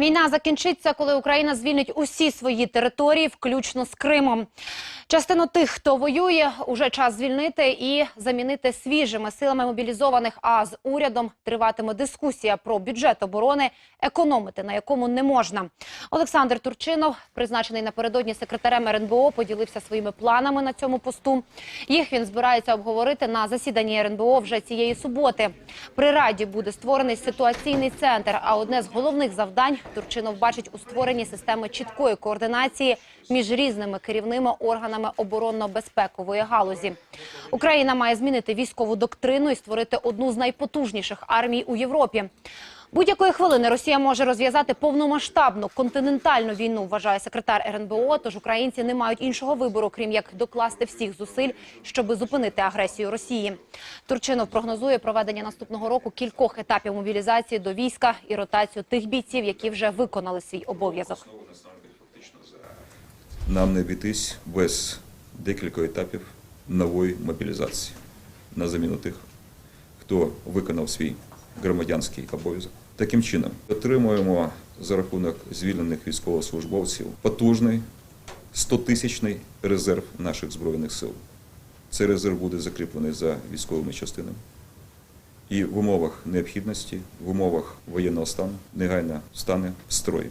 Війна закінчиться, коли Україна звільнить усі свої території, включно з Кримом. Частину тих, хто воює, уже час звільнити і замінити свіжими силами мобілізованих. А з урядом триватиме дискусія про бюджет оборони, економити на якому не можна. Олександр Турчинов, призначений напередодні секретарем РНБО, поділився своїми планами на цьому посту. Їх він збирається обговорити на засіданні РНБО вже цієї суботи. При раді буде створений ситуаційний центр. А одне з головних завдань Турчинов бачить у створенні системи чіткої координації між різними керівними органами оборонно-безпекової галузі. Україна має змінити військову доктрину і створити одну з найпотужніших армій у Європі. Будь-якої хвилини Росія може розв'язати повномасштабну континентальну війну, вважає секретар РНБО. Тож українці не мають іншого вибору, крім як докласти всіх зусиль, щоб зупинити агресію Росії. Турчинов прогнозує проведення наступного року кількох етапів мобілізації до війська і ротацію тих бійців, які вже виконали свій обов'язок. Нам не обійтись без декількох етапів нової мобілізації на заміну тих, хто виконав свій громадянський обов'язок. Таким чином, отримуємо за рахунок звільнених військовослужбовців потужний 100-тисячний резерв наших збройних сил. Цей резерв буде закріплений за військовими частинами. І в умовах необхідності, в умовах воєнного стану негайно стане строй.